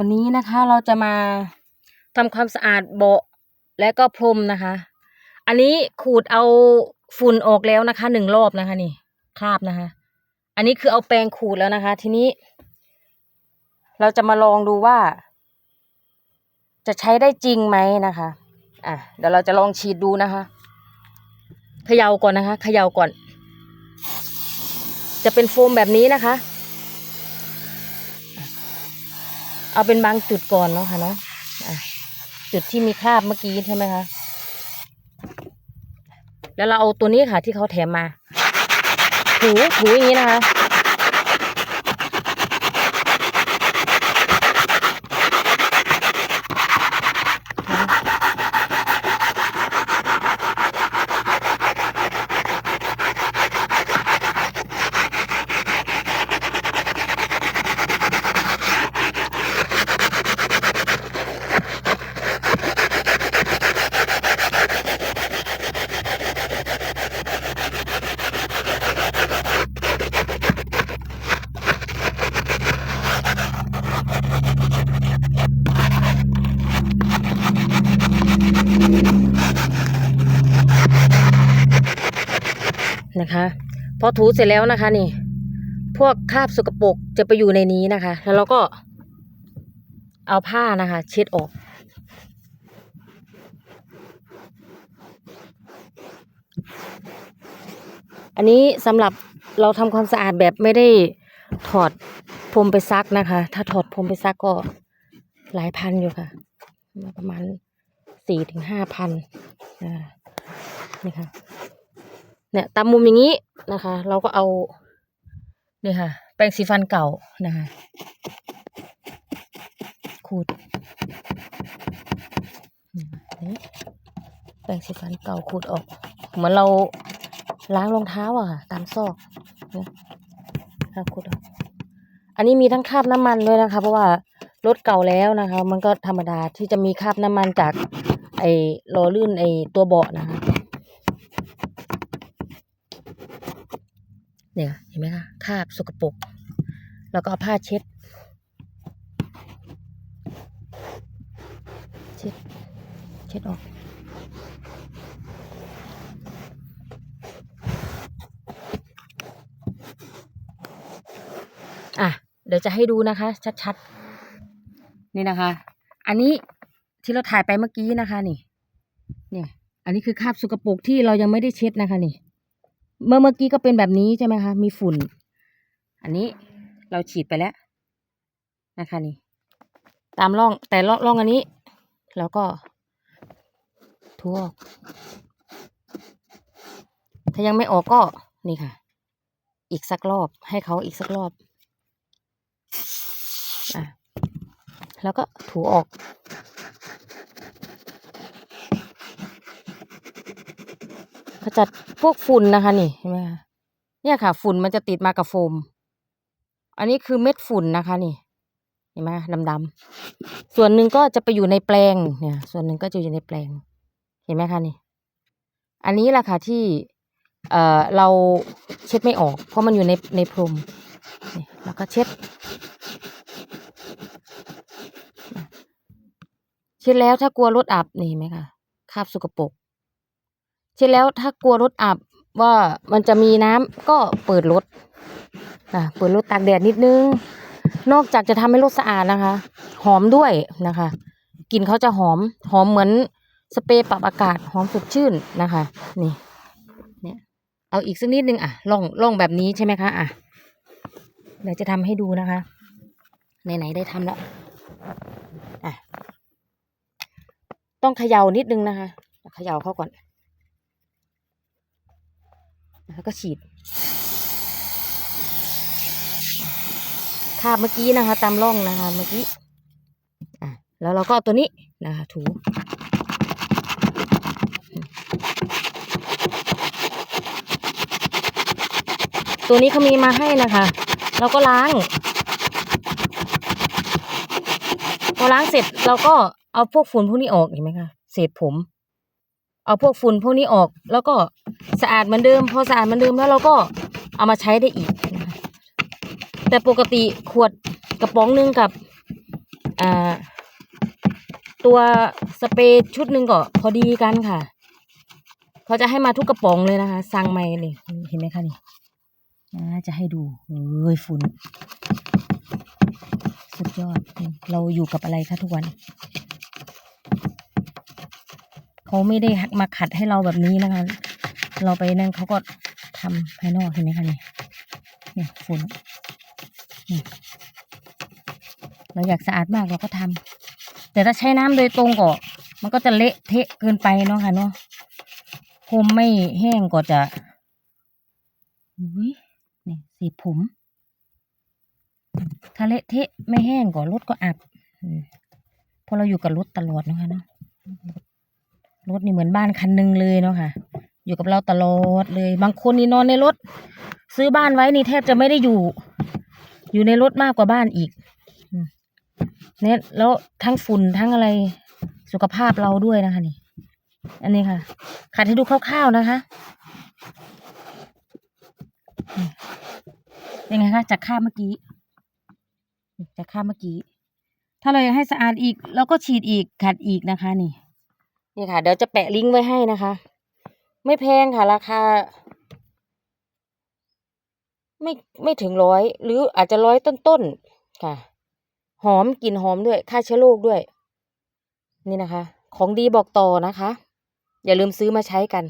วันนี้นะคะเราจะมาทำความสะอาดเบาะและก็พรมนะคะ อันนี้ขูดเอาฝุ่นออกแล้วนะคะหนึ่งรอบนะคะนี่คราบนะคะ อันนี้คือเอาแปรงขูดแล้วนะคะ ทีนี้ เราจะมาลองดูว่า จะใช้ได้จริงไหมนะคะ อะเดี๋ยวเราจะลองฉีดดูนะคะเขย่าก่อนนะคะเขย่าก่อน จะเป็นโฟมแบบนี้นะคะ เอาเป็นบางจุดก่อนเนาะค่ะเนาะจุดที่มีคราบเมื่อกี้ใช่ไหมคะ แล้วเราเอาตัวนี้ค่ะ ที่เขาแถมมา ถูถูอย่างนี้นะคะ นะคะพอถูเสร็จแล้วนะคะนี่ พวกคราบสกปรกจะไปอยู่ในนี้นะคะ แล้วเราก็เอาผ้านะคะ เช็ดออก อันนี้สำหรับเราทำความสะอาดแบบไม่ได้ถอดพรมไปซักนะคะ ถ้าถอดพรมไปซักก็หลายพันอยู่ค่ะ ประมาณสี่ถึงห้าพันอ่านี่ค่ะ เนี่ยตามมุมอย่างนี้นะคะ เราก็เอานี่ค่ะ แปรงสีฟันเก่านะคะขูดแปรงสีฟันเก่าขูดออก เหมือนเราล้างรองเท้าอะค่ะ ตามซอกเนี่ยค่ะขูดออกอันนี้มีทั้งคราบน้ำมันด้วยนะคะ เพราะว่ารถเก่าแล้วนะคะ มันก็ธรรมดาที่จะมีคราบน้ำมันจากไอ้ล้อลื่นไอ้ตัวเบาะนะคะ เนี่ยเห็นไหมคะคราบสกปรกแล้วก็เอาผ้าเช็ด เช็ด เช็ดออก อะ เดี๋ยวจะให้ดูนะคะ ชัดๆ นี่นะคะ อันนี้ที่เราถ่ายไปเมื่อกี้นะคะนี่ เนี่ย อันนี้คือคราบสกปรกที่เรายังไม่ได้เช็ดนะคะนี่ เมื่อเมื่อกี้ก็เป็นแบบนี้ใช่ไหมคะ มีฝุ่น อันนี้เราฉีดไปแล้วนะคะนี่ ตามร่องแต่ร่องร่องอันนี้ แล้วก็ทั่วออกถ้ายังไม่ออกก็นี่ค่ะ อีกสักรอบให้เขาอีกสักรอบอะแล้วก็ถูออก ขจัดพวกฝุ่นนะคะนี่เห็นไหมคะเนี่ยค่ะ ฝุ่นมันจะติดมากับโฟม อันนี้คือเม็ดฝุ่นนะคะนี่เห็นไหมดำๆส่วนหนึ่งก็จะไปอยู่ในแปลงเนี่ย ส่วนหนึ่งก็จะอยู่ในแปลง เห็นไหมคะนี่ อันนี้แหละค่ะที่เอ่อเราเช็ดไม่ออก เพราะมันอยู่ในในพรมนี่แล้วก็เช็ด เช็ดแล้วถ้ากลัวรถอับนี่เห็นไหมคะคาบสกปรก เช็ดแล้วถ้ากลัวรถอับว่ามันจะมีน้ำก็เปิดรถอะเปิดรถตากแดดนิดนึง นอกจากจะทำให้รถสะอาดนะคะ หอมด้วยนะคะกลิ่นเขาจะหอมหอมเหมือนสเปรย์ปรับอากาศหอมสดชื่นนะคะ นี่เนี่ยเอาอีกสักนิดนึงอะล่องล่องแบบนี้ใช่ไหมคะอะเดี๋ยวจะทำให้ดูนะคะไหนๆได้ทำแล้วอะต้องเขย่านิดนึงนะคะเขย่าเขาก่อน แล้วก็ฉีดคาบเมื่อกี้นะคะ ตามร่องนะคะเมื่อกี้อะแล้วเราก็เอาตัวนี้นะคะ ถูตัวนี้เขามีมาให้นะคะ เราก็ล้าง พอล้างเสร็จเราก็เอาพวกฝุ่นพวกนี้ออกเห็นไหมคะ เศษผม เอาพวกฝุ่นพวกนี้ออก แล้วก็สะอาดเหมือนเดิม พอสะอาดเหมือนเดิมแล้วเราก็เอามาใช้ได้อีกนะคะแต่ปกติขวดกระป๋องหนึงกับอ่าตัวสเปรย์ชุดหนึ่งก็พอดีกันค่ะ เขาจะให้มาทุกกระป๋องเลยนะคะสั่งไม่นี่เห็นไหมคะนี่จะให้ดูเอ้ยฝุ่น สุดยอด เราอยู่กับอะไรคะทุกวัน เขาไม่ได้มาขัดให้เราแบบนี้นะคะ เราไปนั่นเขาก็ทำภายนอกเห็นไหมคะนี่เนี่ยฝุ่นนี่เราอยากสะอาดมากเราก็ทำแต่ถ้าใช้น้ำโดยตรงก็มันก็จะเละเทะเกินไปเนาะค่ะเนาะพรมไม่แห้งก็จะอุ้ยเนี่ยสีผม ถ้าเละเทะไม่แห้งก็รถก็อับพราะเราอยู่กับรถตลอดนะคะเนาะ รถนี่เหมือนบ้านคันหนึ่งเลยเนาะค่ะ อยู่กับเราตลอดเลย บางคนนี่นอนในรถ ซื้อบ้านไว้นี่แทบจะไม่ได้อยู่ อยู่ในรถมากกว่าบ้านอีกเนี่ยแล้วทั้งฝุ่นทั้งอะไรสุขภาพเราด้วยนะคะนี่ อันนี้ค่ะขัดให้ดูคร่าวๆนะคะเป็นไงคะจากคาเมื่อกี้จากคาเมื่อกี้ ถ้าเราอยากให้สะอาดอีกเราก็ฉีดอีกขัดอีกนะคะนี่ นี่ค่ะ เดี๋ยวจะแปะลิงก์ไว้ให้นะคะ ไม่แพงค่ะ ราคา ไม่ไม่ถึงร้อย หรืออาจจะร้อยต้นๆค่ะ หอมกลิ่นหอมด้วยฆ่าเชื้อโรคด้วย นี่นะคะ ของดีบอกต่อนะคะ อย่าลืมซื้อมาใช้กัน